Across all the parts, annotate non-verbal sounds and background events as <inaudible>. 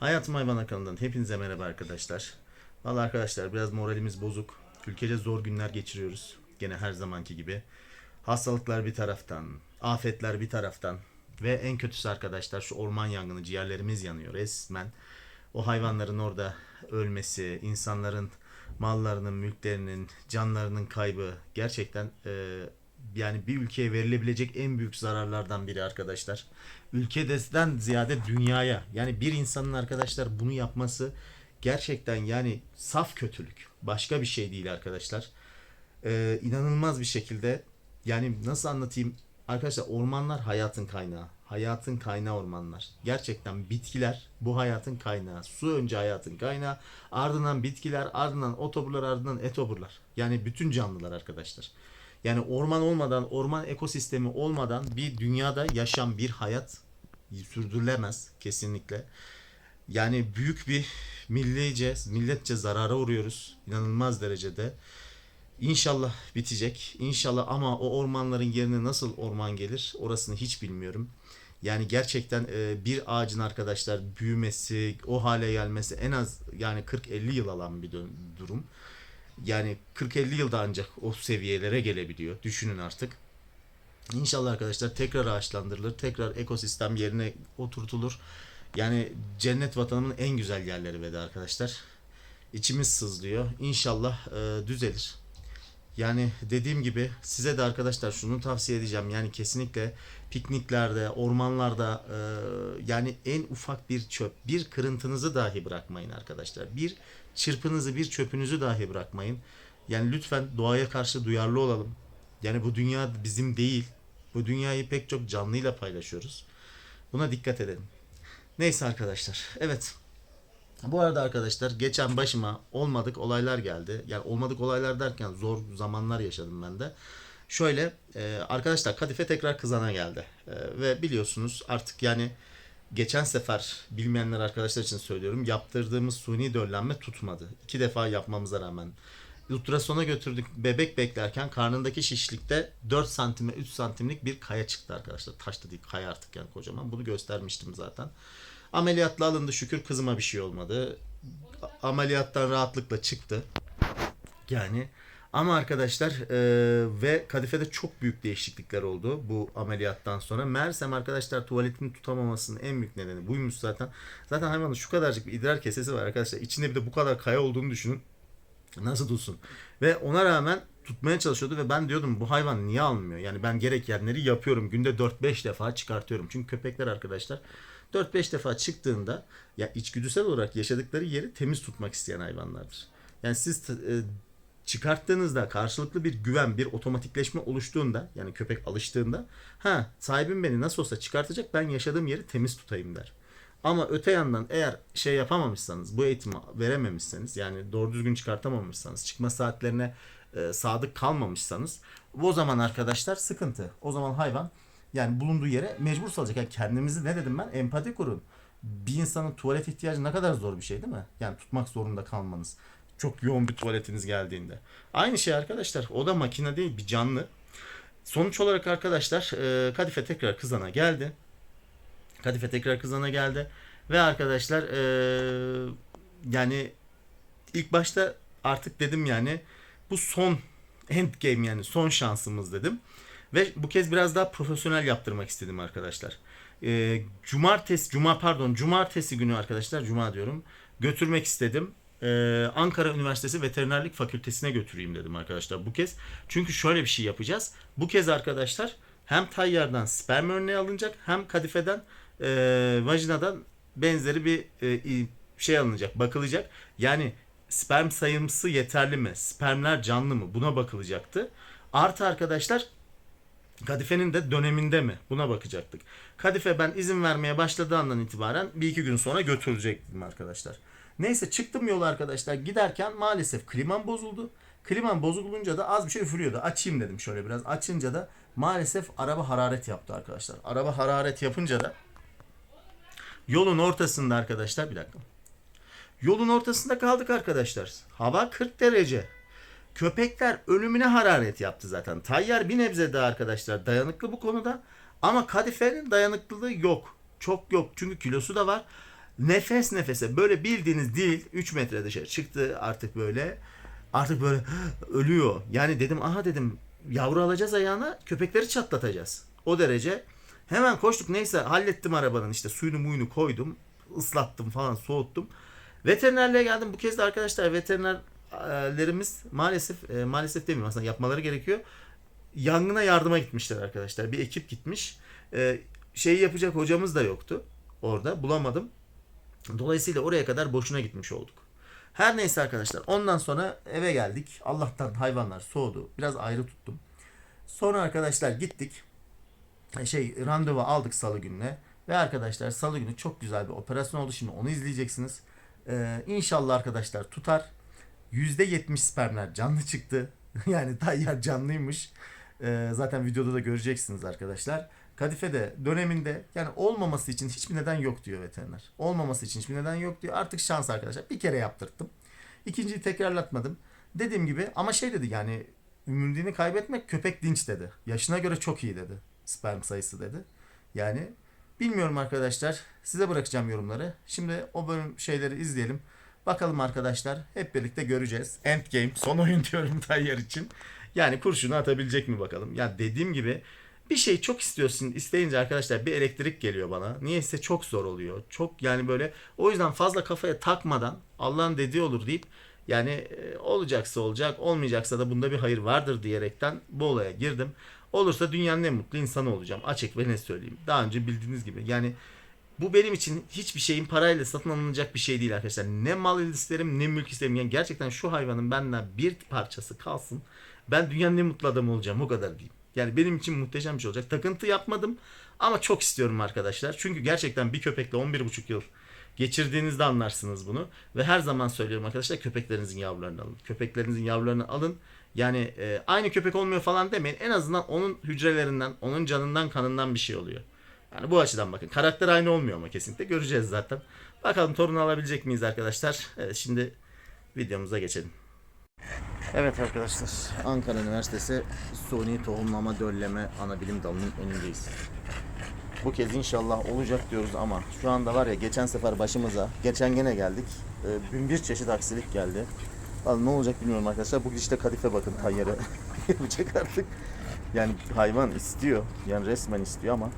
Hayatım Hayvan kanalından hepinize merhaba arkadaşlar. Vallahi arkadaşlar biraz moralimiz bozuk. Ülkece zor günler geçiriyoruz. Gene her zamanki gibi. Hastalıklar bir taraftan, afetler bir taraftan ve en kötüsü arkadaşlar şu orman yangını ciğerlerimiz yanıyor resmen. O hayvanların orada ölmesi, insanların mallarının, mülklerinin, canlarının kaybı gerçekten e, yani bir ülkeye verilebilecek en büyük zararlardan biri arkadaşlar. Ülkeden ziyade dünyaya yani bir insanın arkadaşlar bunu yapması gerçekten yani saf kötülük. Başka bir şey değil arkadaşlar. Ee, inanılmaz bir şekilde yani nasıl anlatayım? Arkadaşlar ormanlar hayatın kaynağı. Hayatın kaynağı ormanlar. Gerçekten bitkiler bu hayatın kaynağı. Su önce hayatın kaynağı. Ardından bitkiler, ardından otoburlar, ardından etoburlar. Yani bütün canlılar arkadaşlar. Yani orman olmadan, orman ekosistemi olmadan bir dünyada yaşam, bir hayat sürdürülemez kesinlikle. Yani büyük bir millice, milletçe zarara uğruyoruz. İnanılmaz derecede. İnşallah bitecek. İnşallah ama o ormanların yerine nasıl orman gelir orasını hiç bilmiyorum. Yani gerçekten e, bir ağacın arkadaşlar büyümesi, o hale gelmesi en az yani 40-50 yıl alan bir durum. Yani 40-50 yılda ancak o seviyelere gelebiliyor. Düşünün artık. İnşallah arkadaşlar tekrar ağaçlandırılır. Tekrar ekosistem yerine oturtulur. Yani cennet vatanımın en güzel yerleri ve de arkadaşlar. İçimiz sızlıyor. İnşallah e, düzelir. Yani dediğim gibi size de arkadaşlar şunu tavsiye edeceğim. Yani kesinlikle pikniklerde, ormanlarda e, yani en ufak bir çöp, bir kırıntınızı dahi bırakmayın arkadaşlar. Bir çırpınızı, bir çöpünüzü dahi bırakmayın. Yani lütfen doğaya karşı duyarlı olalım. Yani bu dünya bizim değil. Bu dünyayı pek çok canlıyla paylaşıyoruz. Buna dikkat edelim. Neyse arkadaşlar. Evet. Bu arada arkadaşlar geçen başıma olmadık olaylar geldi. Yani olmadık olaylar derken zor zamanlar yaşadım ben de. Şöyle e, arkadaşlar Kadife tekrar kızana geldi. E, ve biliyorsunuz artık yani geçen sefer bilmeyenler arkadaşlar için söylüyorum. Yaptırdığımız suni döllenme tutmadı. İki defa yapmamıza rağmen. Ultrasona götürdük bebek beklerken karnındaki şişlikte 4 santime 3 santimlik bir kaya çıktı arkadaşlar. Taş da değil kaya artık yani kocaman. Bunu göstermiştim zaten. Ameliyatla alındı şükür kızıma bir şey olmadı. Ameliyattan rahatlıkla çıktı. Yani ama arkadaşlar e, ve kadifede çok büyük değişiklikler oldu bu ameliyattan sonra. Meğersem arkadaşlar tuvaletini tutamamasının en büyük nedeni buymuş zaten. Zaten hayvanın şu kadarcık bir idrar kesesi var arkadaşlar. İçinde bir de bu kadar kaya olduğunu düşünün. Nasıl tutsun? Ve ona rağmen tutmaya çalışıyordu ve ben diyordum bu hayvan niye almıyor? Yani ben gerekenleri yapıyorum. Günde 4-5 defa çıkartıyorum. Çünkü köpekler arkadaşlar 4-5 defa çıktığında ya içgüdüsel olarak yaşadıkları yeri temiz tutmak isteyen hayvanlardır. Yani siz e, çıkarttığınızda karşılıklı bir güven, bir otomatikleşme oluştuğunda yani köpek alıştığında ha sahibim beni nasıl olsa çıkartacak ben yaşadığım yeri temiz tutayım der. Ama öte yandan eğer şey yapamamışsanız, bu eğitimi verememişseniz yani doğru düzgün çıkartamamışsanız, çıkma saatlerine e, sadık kalmamışsanız o zaman arkadaşlar sıkıntı. O zaman hayvan yani bulunduğu yere mecbur salacak. Yani kendimizi ne dedim ben? Empati kurun. Bir insanın tuvalet ihtiyacı ne kadar zor bir şey değil mi? Yani tutmak zorunda kalmanız. Çok yoğun bir tuvaletiniz geldiğinde. Aynı şey arkadaşlar. O da makine değil bir canlı. Sonuç olarak arkadaşlar e, Kadife tekrar kızana geldi. Kadife tekrar kızana geldi. Ve arkadaşlar e, yani ilk başta artık dedim yani bu son end game yani son şansımız dedim. Ve bu kez biraz daha profesyonel yaptırmak istedim arkadaşlar. E, cumartesi, cuma pardon cumartesi günü arkadaşlar cuma diyorum götürmek istedim. E, Ankara Üniversitesi Veterinerlik Fakültesine götüreyim dedim arkadaşlar bu kez. Çünkü şöyle bir şey yapacağız. Bu kez arkadaşlar hem tayyardan sperm örneği alınacak hem kadifeden e, vajinadan benzeri bir e, şey alınacak, bakılacak. Yani sperm sayımsı yeterli mi? Spermler canlı mı? Buna bakılacaktı. Artı arkadaşlar Kadife'nin de döneminde mi? Buna bakacaktık. Kadife ben izin vermeye başladığı andan itibaren bir iki gün sonra götürecektim arkadaşlar. Neyse çıktım yola arkadaşlar. Giderken maalesef klimam bozuldu. Klimam bozulunca da az bir şey üfürüyordu. Açayım dedim şöyle biraz. Açınca da maalesef araba hararet yaptı arkadaşlar. Araba hararet yapınca da yolun ortasında arkadaşlar bir dakika. Yolun ortasında kaldık arkadaşlar. Hava 40 derece. Köpekler ölümüne hararet yaptı zaten. Tayyar bir nebze daha arkadaşlar dayanıklı bu konuda. Ama kadifenin dayanıklılığı yok. Çok yok. Çünkü kilosu da var. Nefes nefese böyle bildiğiniz değil 3 metre dışarı çıktı artık böyle. Artık böyle <gasps> ölüyor. Yani dedim aha dedim yavru alacağız ayağına köpekleri çatlatacağız. O derece. Hemen koştuk neyse hallettim arabanın işte suyunu muyunu koydum. ıslattım falan soğuttum. Veterinerliğe geldim. Bu kez de arkadaşlar veterinerlerimiz maalesef e, maalesef demeyeyim aslında yapmaları gerekiyor. Yangına yardıma gitmişler arkadaşlar. Bir ekip gitmiş. E, şeyi yapacak hocamız da yoktu orada. Bulamadım. Dolayısıyla oraya kadar boşuna gitmiş olduk. Her neyse arkadaşlar. Ondan sonra eve geldik. Allah'tan hayvanlar soğudu. Biraz ayrı tuttum. Sonra arkadaşlar gittik. E, Şey randevu aldık salı gününe. Ve arkadaşlar salı günü çok güzel bir operasyon oldu. Şimdi onu izleyeceksiniz. Ee, inşallah arkadaşlar tutar. %70 spermler canlı çıktı. <laughs> yani tayyar canlıymış. Ee, zaten videoda da göreceksiniz arkadaşlar. Kadife'de döneminde yani olmaması için hiçbir neden yok diyor veteriner. Olmaması için hiçbir neden yok diyor. Artık şans arkadaşlar. Bir kere yaptırttım. İkinciyi tekrarlatmadım. Dediğim gibi ama şey dedi yani ümidini kaybetmek köpek dinç dedi. Yaşına göre çok iyi dedi. Sperm sayısı dedi. Yani bilmiyorum arkadaşlar. Size bırakacağım yorumları. Şimdi o bölüm şeyleri izleyelim. Bakalım arkadaşlar. Hep birlikte göreceğiz. Endgame. Son oyun <laughs> diyorum Tayyar için. Yani kurşunu atabilecek mi bakalım. Ya dediğim gibi bir şey çok istiyorsun. isteyince arkadaşlar bir elektrik geliyor bana. Niyeyse çok zor oluyor. Çok yani böyle o yüzden fazla kafaya takmadan Allah'ın dediği olur deyip yani e, olacaksa olacak, olmayacaksa da bunda bir hayır vardır diyerekten bu olaya girdim. Olursa dünyanın en mutlu insanı olacağım. Açık ve ne söyleyeyim. Daha önce bildiğiniz gibi. Yani bu benim için hiçbir şeyin parayla satın alınacak bir şey değil arkadaşlar. Ne mal isterim ne mülk isterim. Yani gerçekten şu hayvanın benden bir parçası kalsın. Ben dünyanın en mutlu adamı olacağım. O kadar diyeyim. Yani benim için muhteşem bir şey olacak. Takıntı yapmadım ama çok istiyorum arkadaşlar. Çünkü gerçekten bir köpekle 11,5 yıl geçirdiğinizde anlarsınız bunu. Ve her zaman söylüyorum arkadaşlar köpeklerinizin yavrularını alın. Köpeklerinizin yavrularını alın. Yani e, aynı köpek olmuyor falan demeyin. En azından onun hücrelerinden, onun canından, kanından bir şey oluyor. Yani bu açıdan bakın. Karakter aynı olmuyor ama kesinlikle. Göreceğiz zaten. Bakalım torunu alabilecek miyiz arkadaşlar? Evet, şimdi videomuza geçelim. Evet arkadaşlar. Ankara Üniversitesi Suni Tohumlama Dölleme Anabilim Dalı'nın önündeyiz. Bu kez inşallah olacak diyoruz ama şu anda var ya geçen sefer başımıza, geçen gene geldik. E, bin bir çeşit aksilik geldi. Vallahi ne olacak bilmiyorum arkadaşlar. Bu gidişte kadife bakın tayyarı <laughs> yapacak artık. Yani hayvan istiyor. Yani resmen istiyor ama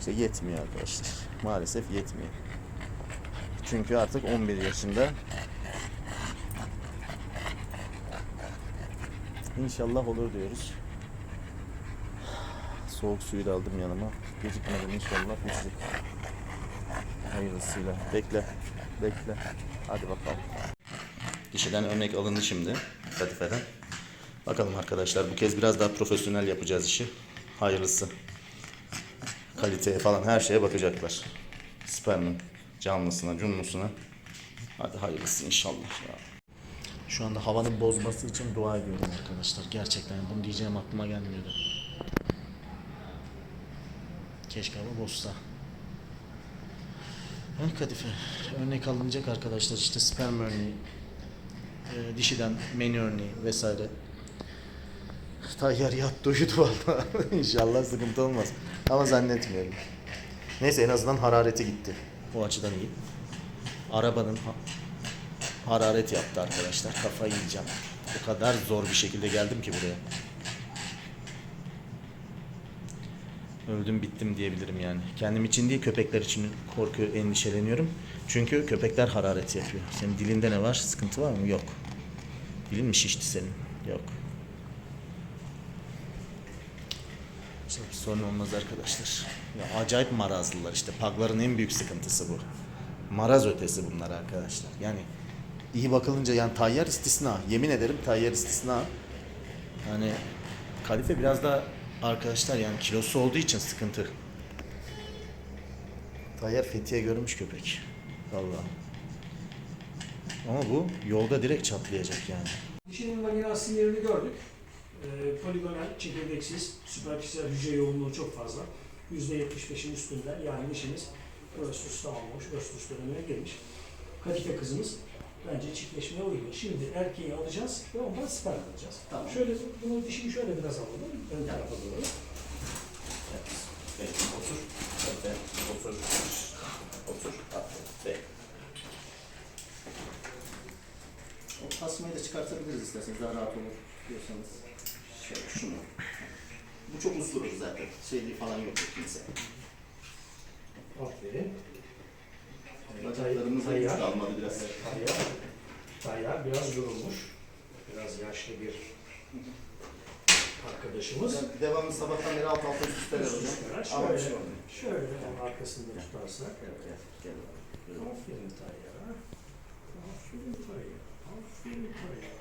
işte yetmiyor arkadaşlar. Maalesef yetmiyor. Çünkü artık 11 yaşında. İnşallah olur diyoruz. Soğuk suyu da aldım yanıma. Gecikmeden inşallah bitecek. Hayırlısıyla. Bekle. Bekle. Hadi bakalım. Dişiden örnek alındı şimdi. Kadifeden. Bakalım arkadaşlar bu kez biraz daha profesyonel yapacağız işi. Hayırlısı. Kaliteye falan her şeye bakacaklar. Spermin canlısına, cunlusuna. Hadi hayırlısı inşallah ya. Şu anda havanın bozması için dua ediyorum arkadaşlar. Gerçekten bunu diyeceğim aklıma gelmiyordu. Keşke hava bozsa. Ha, Kadife. Örnek alınacak arkadaşlar işte sperm örneği. e, dişiden menü örneği vesaire. Tayyar yattı uyudu valla. <laughs> İnşallah sıkıntı olmaz. Ama zannetmiyorum. Neyse en azından harareti gitti. O açıdan iyi. Arabanın ha- hararet yaptı arkadaşlar. Kafayı yiyeceğim. O kadar zor bir şekilde geldim ki buraya. Öldüm bittim diyebilirim yani. Kendim için değil köpekler için korku endişeleniyorum. Çünkü köpekler hararet yapıyor. Senin dilinde ne var? Sıkıntı var mı? Yok. Dilin mi şişti senin? Yok. İşte sorun olmaz arkadaşlar. Ya acayip marazlılar işte. Pagların en büyük sıkıntısı bu. Maraz ötesi bunlar arkadaşlar. Yani iyi bakılınca yani tayyar istisna. Yemin ederim tayyar istisna. Yani kalife biraz da arkadaşlar yani kilosu olduğu için sıkıntı. Tayyar Fethiye görmüş köpek. Vallahi. Ama bu yolda direkt çatlayacak yani. Dişinin vagina sinirini gördük. Ee, poligonal, çekirdeksiz, süperfisiyel hücre yoğunluğu çok fazla. %75'in üstünde yani dişimiz östrüs tamamlamış, östrüs dönemine girmiş. Kadife kızımız Bence çiftleşmeye uygun. Şimdi erkeği alacağız ve ondan sperm alacağız. Tamam. Şöyle bunu dişini şöyle biraz alalım. Ön tarafa doğru. Evet. Peki, otur. Evet, otur. Otur. Aferin. O tasmayı da çıkartabiliriz isterseniz daha rahat olur diyorsanız. Şöyle şunu. Bu çok usturur zaten. Şeyliği falan yok kimse. Aferin. Bacaklarımız da güç kalmadı biraz. Tayyar. Tayyar biraz yorulmuş. Biraz yaşlı bir arkadaşımız. Yani devamlı sabahtan beri alt alta üst üsteler hocam. Ama bir şey Şöyle, olmuyor. şöyle onun arkasında tutarsak. Gel gel gel. Aferin Tayyar'a. Aferin Tayyar. Aferin Tayyar.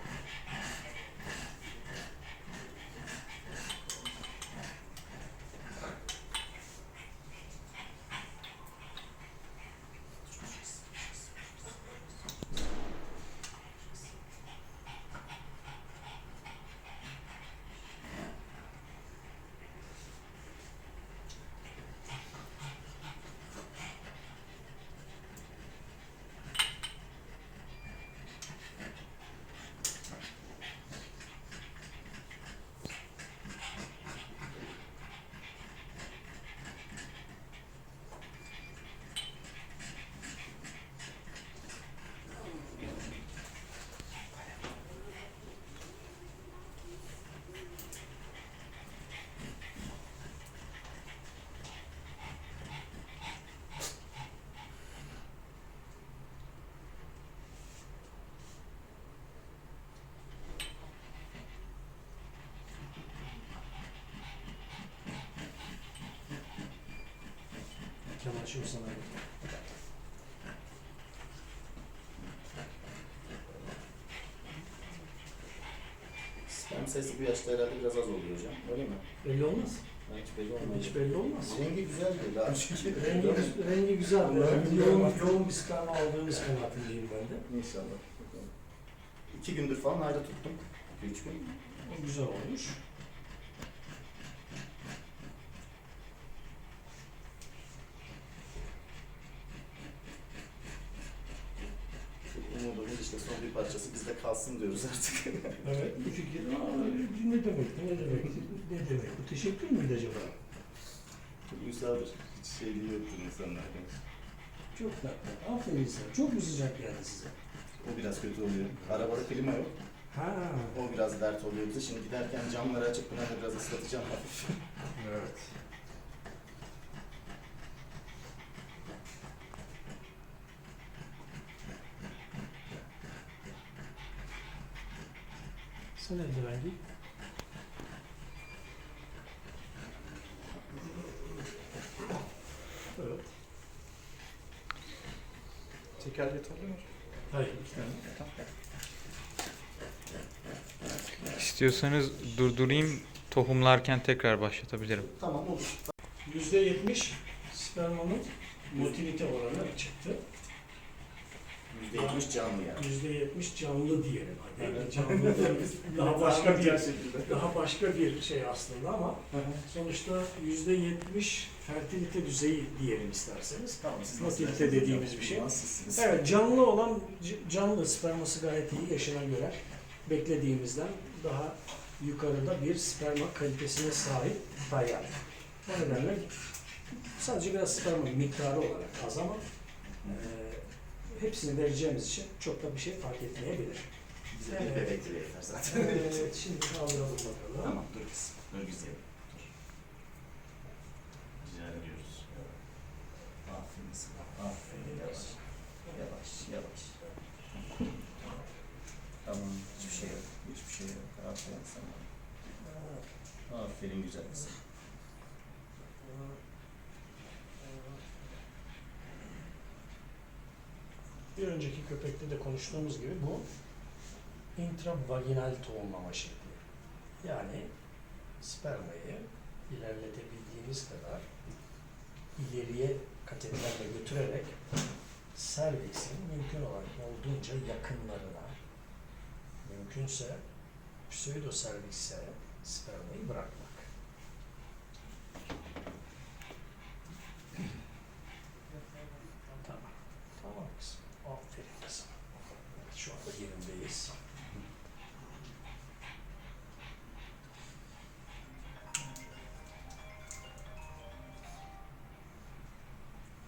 Şimdi sana Sperm sayısı bu yaşta herhalde biraz az oluyor hocam. Öyle mi? belli olmaz. Hiç belli olmuyor. Hiç belli olmaz. Rengi güzel değil abi çünkü. Rengi, rengi güzel. Yoğun, yoğun bir sperma aldığımız kanaatindeyim ben de. İnşallah. İki gündür falan ayda tuttum. İki üç gün. O güzel olmuş. Umudumuz işte son bir parçası bizde kalsın diyoruz artık. <laughs> Evet. Bu fikir ne demek? Ne demek? Ne demek? Bu teşekkür müydü acaba? Çok uysaldır. Hiç şey değil yoktur insanlar. Çok tatlı. Aferin sana. Çok mu sıcak geldi size? O biraz kötü oluyor. Arabada klima yok. Ha. O biraz dert oluyor bize. Şimdi giderken camları açıp bunları biraz ıslatacağım hafif. Evet. Sen eldiven giy. Evet. Teker yeterli mi? Hayır. İstiyorsanız durdurayım, tohumlarken tekrar başlatabilirim. Tamam olur. %70 spermanın motilite oranı çıktı. %70 canlı yani. %70 canlı diyelim hadi. Evet. Canlı değil. <laughs> daha başka bir şekilde. daha başka bir şey aslında ama sonuçta %70 fertilite düzeyi diyelim isterseniz. Tamam siz nasıl dediğimiz bir şey. Nasılsınız? Evet canlı olan canlı sperması gayet iyi yaşına göre beklediğimizden daha yukarıda bir sperma kalitesine sahip tayyar. O nedenle sadece biraz sperma miktarı olarak az ama e, hepsini vereceğimiz için çok da bir şey fark etmeyebilir. Bize bir bebek bile yeter zaten. <laughs> Evet, şimdi kaldıralım bakalım. Tamam dur kız. Dur güzel. Dur. Rica ediyoruz. Aferin sana. Aferin yavaş. Yavaş yavaş. Tamam hiçbir şey yok. Hiçbir şey yok. Aferin sana. Aferin güzel kızım. Bir önceki köpekte de konuştuğumuz gibi bu intravaginal tohumlama şekli. Yani spermayı ilerletebildiğimiz kadar ileriye kateterle götürerek serviksin mümkün olan olduğunca yakınlarına mümkünse pseudo servikse spermayı bırakmak.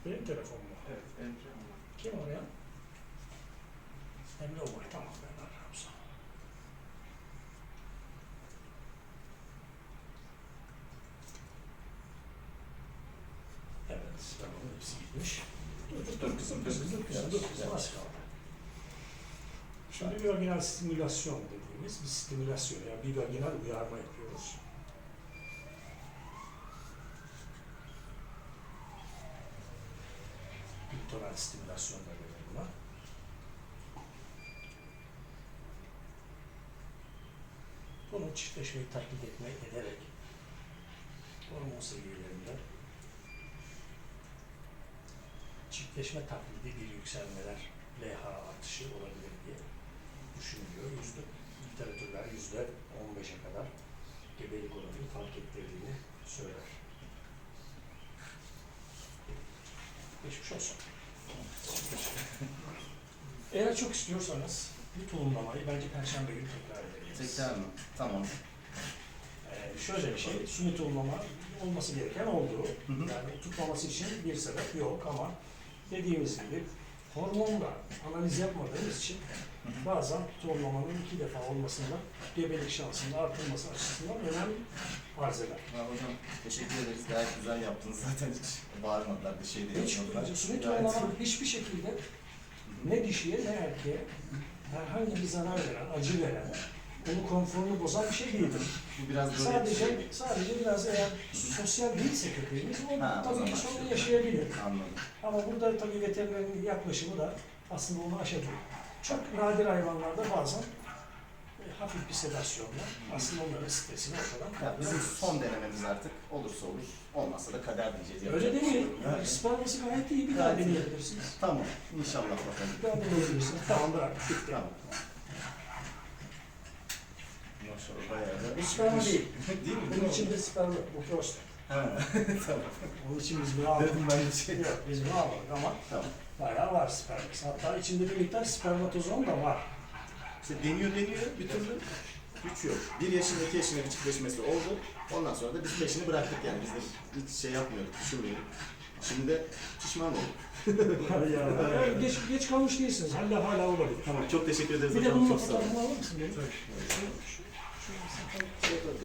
Benim telefon mu? Evet, benim. Kim oraya? Emre Umay, tamam ben ararım sana. Evet, tamam hepsi gitmiş. Dur, dur, dur kızım, kızım, dur kızım, dur kızım, az kaldı. Şimdi bölgenel stimülasyon dediğimiz bir stimülasyon, yani bir bölgenel uyarma yapıyoruz. Klitoral stimülasyon da denir buna. Bunu çiftleşmeyi taklit etmek ederek hormon seviyelerinde çiftleşme taklidi bir yükselmeler, LH artışı olabilir diye düşünülüyor. Yüzde, literatürler yüzde 15'e kadar gebelik oranını fark ettirdiğini söyler. Geçmiş olsun. Eğer çok istiyorsanız bu tohumlamayı bence Perşembe günü tekrar edebiliriz. Tekrar mı? Tamam. Ee, şöyle bir şey, suni tohumlama olması gereken oldu. Hı hı. Yani tutmaması için bir sebep yok ama dediğimiz gibi hormonla analiz yapmadığımız için bazen tohumlamanın iki defa olmasında gebelik şansının artırılması açısından önem arz eder. Hocam teşekkür ederiz. Gayet güzel yaptınız zaten hiç bağırmadılar bir şey de Hiç, yapmadılar. suni Gayet- tohumlama hiçbir şekilde ne dişiye ne erkeğe herhangi bir zarar veren, acı veren, onun konforunu bozan bir şey değildir. Bu biraz böyle Sadece sadece biraz eğer sosyal değilse köpeğimiz o Ha, tabii ki sorun şey- yaşayabilir. anladım. Ama burada tabii veterinerin yaklaşımı da aslında onu aşabilir. Çok nadir hayvanlarda bazen e, hafif bir sedasyonla aslında onların stresini ortadan Ya bizim son denememiz artık olursa olur. Olmazsa da kader diyeceğiz. Öyle şey demeyin. yok. Yani Evet. sperması gayet iyi. Bir daha deneyebilirsiniz. Tamam. İnşallah bakalım. Bir daha deneyebilirsiniz. Tamam bırak. Bitti. Tamam. Maşallah bayağı da. Bu sperma değil. <laughs> Değil mi? Bunun içinde sperma. Bu prostat. Ha, <laughs> tamam. Onun için biz bunu. Dedim ben de şey. Yok biz bunu almadık ama Tamam. bayağı var sperması. Hatta içinde bir miktar spermatozon da var. İşte deniyor deniyor bir türlü güç yok. Bir yaşında iki yaşında bir çiftleşmesi oldu. Ondan sonra da biz peşini bıraktık yani. Biz de hiç şey yapmıyorduk, düşünmüyorduk. Şimdi de pişman olduk. ya, geç, geç kalmış değilsiniz. Hala hala olabilir. Tamam çok teşekkür ederiz Bir de bunun fotoğrafını alır mısın? benim? 最高です。